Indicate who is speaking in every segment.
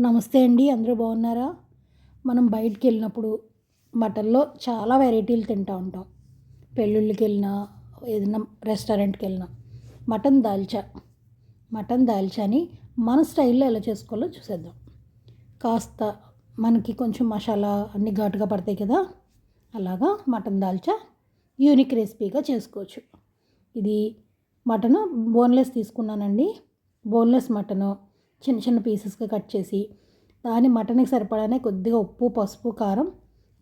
Speaker 1: నమస్తే అండి అందరూ బాగున్నారా? మనం బయటికి వెళ్ళినప్పుడు మటన్లో చాలా వెరైటీలు తింటూ ఉంటాం. పెళ్ళిళ్ళకి వెళ్ళినా ఏదైనా రెస్టారెంట్కి వెళ్ళినా మటన్ దాల్చా. మటన్ దాల్చాని మన స్టైల్లో ఎలా చేసుకోవాలో చూసేద్దాం. కాస్త మనకి కొంచెం మసాలా అన్ని ఘాటుగా పడతాయి కదా అలాగా మటన్ దాల్చా యూనిక్ రెసిపీగా చేసుకోవచ్చు. ఇది మటను బోన్లెస్ తీసుకున్నానండి. బోన్లెస్ మటను చిన్న చిన్న పీసెస్గా కట్ చేసి దాని మటన్కి సరిపడానే కొద్దిగా ఉప్పు పసుపు కారం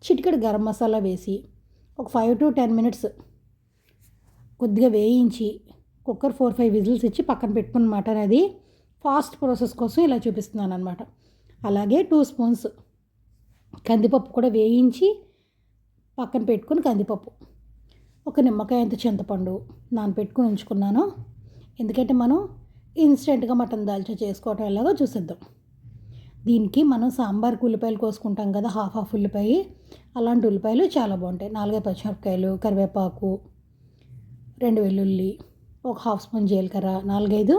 Speaker 1: చిటికెడు గరం మసాలా వేసి ఒక ఫైవ్ టు టెన్ మినిట్స్ కొద్దిగా వేయించి కుక్కర్ ఫోర్ ఫైవ్ విజిల్స్ ఇచ్చి పక్కన పెట్టుకున్న మటన్ అది ఫాస్ట్ ప్రాసెస్ కోసం ఇలా చూపిస్తున్నాను అనమాట అలాగే టూ స్పూన్స్ కందిపప్పు కూడా వేయించి పక్కన పెట్టుకుని కందిపప్పు. ఒక నిమ్మకాయ అంత చింతపండు నానపెట్టుకుని ఉంచుకున్నాను. ఎందుకంటే మనం ఇన్స్టెంట్గా మటన్ దాల్చా చేసుకోవటం ఎలాగో చూసిద్దాం. దీనికి మనం సాంబార్ ఉల్లిపాయలు కోసుకుంటాం కదా హాఫ్ హాఫ్ ఉల్లిపాయ. అలాంటి ఉల్లిపాయలు చాలా బాగుంటాయి. నాలుగైదు పచ్చిమిరపకాయలు కరివేపాకు రెండు వెల్లుల్లి ఒక హాఫ్ స్పూన్ జీలకర్ర నాలుగైదు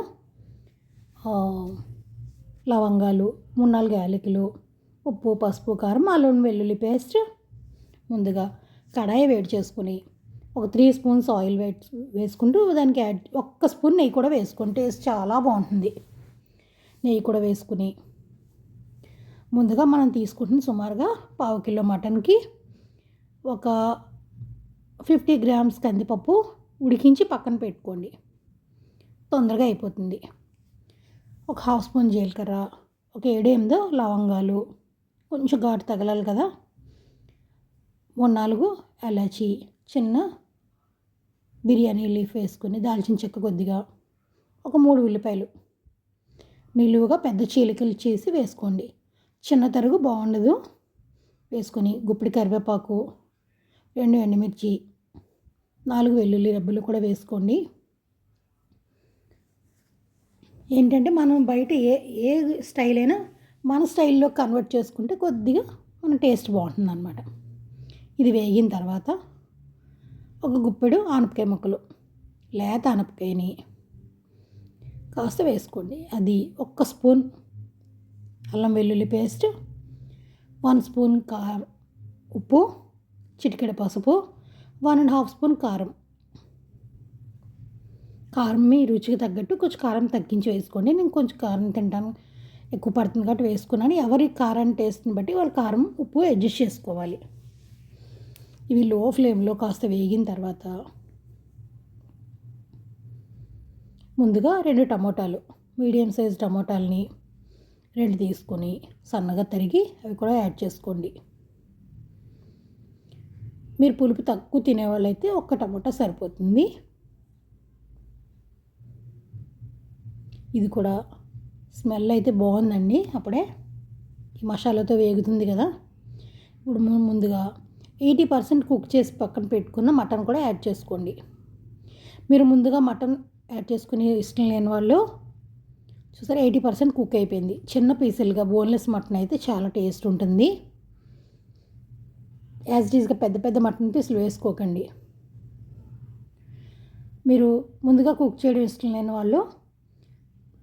Speaker 1: లవంగాలు మూడు నాలుగు యాలకులు ఉప్పు పసుపు కారం అల్లం వెల్లుల్లి పేస్ట్. ముందుగా కడాయి వేడి చేసుకుని ఒక త్రీ స్పూన్స్ ఆయిల్ వేసుకుంటూ దానికి యాడ్ ఒక్క స్పూన్ నెయ్యి కూడా వేసుకుని టేస్ట్ చాలా బాగుంటుంది. నెయ్యి కూడా వేసుకుని. ముందుగా మనం తీసుకుంటున్న సుమారుగా పావు కిలో మటన్కి ఒక ఫిఫ్టీ గ్రామ్స్ కందిపప్పు ఉడికించి పక్కన పెట్టుకోండి. తొందరగా అయిపోతుంది. ఒక హాఫ్ స్పూన్ జీలకర్ర ఒక ఏడు ఎనిమిదో లవంగాలు కొంచెం ఘాటు తగలాలి కదా. మూడు నాలుగు ఎలాచి చిన్న బిర్యానీ లీఫ్ వేసుకుని దాల్చిన చెక్క కొద్దిగా ఒక మూడు ఉల్లిపాయలు నిలువుగా పెద్ద చీలికలు చేసి వేసుకోండి. చిన్న తరుగు బాగుండదు. వేసుకొని గుప్పిడి కరివేపాకు రెండు ఎండుమిర్చి నాలుగు వెల్లుల్లి రబ్బులు కూడా వేసుకోండి. ఏంటంటే మనం బయట ఏ ఏ స్టైల్ అయినా మన స్టైల్లో కన్వర్ట్ చేసుకుంటే కొద్దిగా మన టేస్ట్ బాగుంటుంది అనమాట ఇది వేగిన తర్వాత ఒక గుప్పెడు ఆనపకాయ ముక్కలు లేత ఆనపకాయని కాస్త వేసుకోండి. అది ఒక్క స్పూన్ అల్లం వెల్లుల్లి పేస్ట్ వన్ స్పూన్ కారం ఉప్పు చిటికెడ పసుపు వన్ అండ్ హాఫ్ స్పూన్ కారం. కారం మీ రుచికి తగ్గట్టు కొంచెం కారం తగ్గించి వేసుకోండి. నేను కొంచెం కారం తింటాను ఎక్కువ పడుతుంది కాబట్టి వేసుకున్నాను. ఎవరి కారం టేస్ట్ని బట్టి వాళ్ళ కారం ఉప్పు అడ్జస్ట్ చేసుకోవాలి. ఇవి లో ఫ్లేమ్లో కాస్త వేగిన తర్వాత ముందుగా రెండు టమోటాలు మీడియం సైజ్ టమోటాలని రెండు తీసుకొని సన్నగా తరిగి అవి కూడా యాడ్ చేసుకోండి. మీరు పులుపు తక్కువ తినేవాళ్ళైతే ఒక్క టమోటా సరిపోతుంది. ఇది కూడా స్మెల్ అయితే బాగుందండి అప్పుడే. ఈ మసాలాతో వేగుతుంది కదా. ఇప్పుడు ముందుగా ఎయిటీ పర్సెంట్ కుక్ చేసి పక్కన పెట్టుకున్న మటన్ కూడా యాడ్ చేసుకోండి. మీరు ముందుగా మటన్ యాడ్ చేసుకుని ఇష్టం లేని వాళ్ళు చూసారా ఎయిటీ పర్సెంట్ కుక్ అయిపోయింది. చిన్న పీసులుగా బోన్లెస్ మటన్ అయితే చాలా టేస్ట్ ఉంటుంది. యాజ్ ఇట్ ఈస్గా పెద్ద పెద్ద మటన్ పీసులు వేసుకోకండి. మీరు ముందుగా కుక్ చేయడం ఇష్టం లేని వాళ్ళు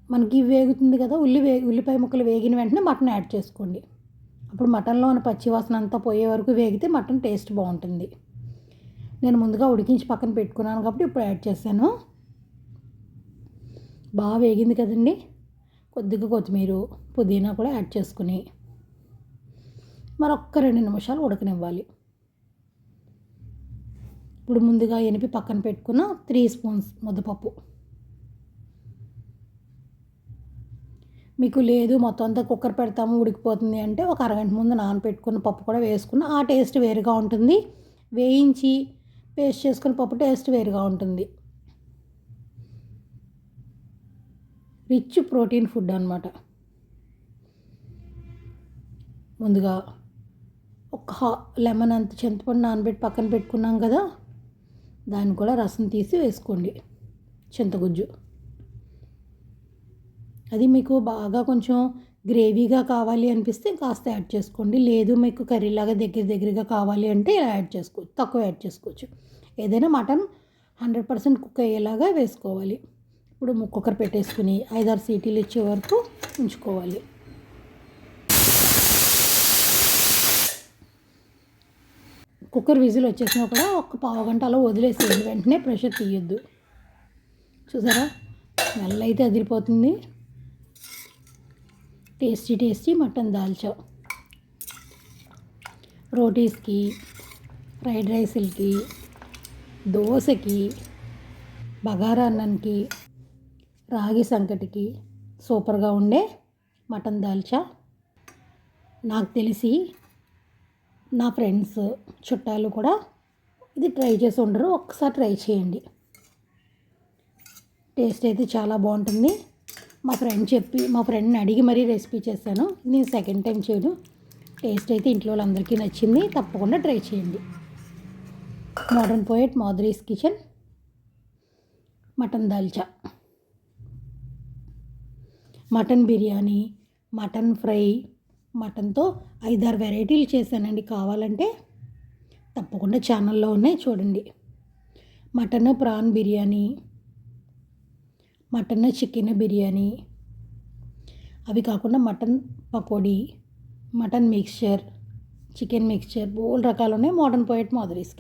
Speaker 1: మనకి వేగుతుంది కదా ఉల్లి వే ఉల్లిపాయ ముక్కలు వేగిన వెంటనే మటన్ యాడ్ చేసుకోండి. అప్పుడు మటన్లో ఉన్న పచ్చివాసన అంతా పోయే వరకు వేగితే మటన్ టేస్ట్ బాగుంటుంది. నేను ముందుగా ఉడికించి పక్కన పెట్టుకున్నాను కాబట్టి ఇప్పుడు యాడ్ చేశాను. బాగా వేగింది కదండి. కొద్దిగా కొత్తిమీర పుదీనా కూడా యాడ్ చేసుకుని మరొక్క రెండు నిమిషాలు ఉడకనివ్వాలి. ఇప్పుడు ముందుగా ఎనిపి పక్కన పెట్టుకున్న త్రీ స్పూన్స్ ముద్దపప్పు. మీకు లేదు మొత్తం అంతా కుక్కర్ పెడతాము ఉడికిపోతుంది అంటే ఒక అరగంట ముందు నానపెట్టుకున్న పప్పు కూడా వేసుకున్న ఆ టేస్ట్ వేరుగా ఉంటుంది. వేయించి పేస్ట్ చేసుకున్న పప్పు టేస్ట్ వేరుగా ఉంటుంది. రిచ్ ప్రోటీన్ ఫుడ్ అనమాట ముందుగా ఒక లెమన్ అంత చింతపండు నానబెట్టి పక్కన పెట్టుకున్నాం కదా దాన్ని కూడా రసం తీసి వేసుకోండి. చింతగుజ్జు. అది మీకు బాగా కొంచెం గ్రేవీగా కావాలి అనిపిస్తే కాస్త యాడ్ చేసుకోండి. లేదు మీకు కర్రీలాగా దగ్గర దగ్గరగా కావాలి అంటే ఇలా యాడ్ చేసుకోవచ్చు తక్కువ యాడ్ చేసుకోవచ్చు. ఏదైనా మటన్ హండ్రెడ్ పర్సెంట్ కుక్ అయ్యేలాగా వేసుకోవాలి. ఇప్పుడు ముక్కొక్కరు పెట్టేసుకుని ఐదారు సీటీలు ఇచ్చే వరకు ఉంచుకోవాలి. కుక్కర్ విజిల్ వచ్చేసినా కూడా ఒక పావు గంట అలా వెంటనే ప్రెషర్ తీయొద్దు. చూసారా? స్మెల్ అయితే అదిరిపోతుంది. Tasty tasty mutton dalcha. రోటీస్కి fried రైస్లకి దోశకి బగారా అన్నానికి రాగి సంకటికి సూపర్గా ఉండే మటన్ దాల్చా. నాకు తెలిసి నా ఫ్రెండ్స్ చుట్టాలు కూడా ఇది ట్రై చేసి ఉండరు ఒక్కసారి ట్రై చేయండి. టేస్ట్ అయితే చాలా బాగుంటుంది. మా ఫ్రెండ్ చెప్పి మా ఫ్రెండ్ని అడిగి మరీ రెసిపీ చేశాను నేను సెకండ్ టైం చేయను. టేస్ట్ అయితే ఇంట్లో వాళ్ళందరికీ నచ్చింది. తప్పకుండా ట్రై చేయండి. Modern poet Madhuri's kitchen mutton dalcha mutton biryani mutton fry మటన్తో ఐదారు వెరైటీలు చేశానండి. కావాలంటే తప్పకుండా ఛానల్లో ఉన్నాయి చూడండి. Mutton prawn biryani mutton chicken biryani. అవి కాకుండా mutton pakodi mutton mixture chicken mixture బోల్ రకాలు ఉన్నాయి మోడర్న్ పోయట్ మాధురీస్కి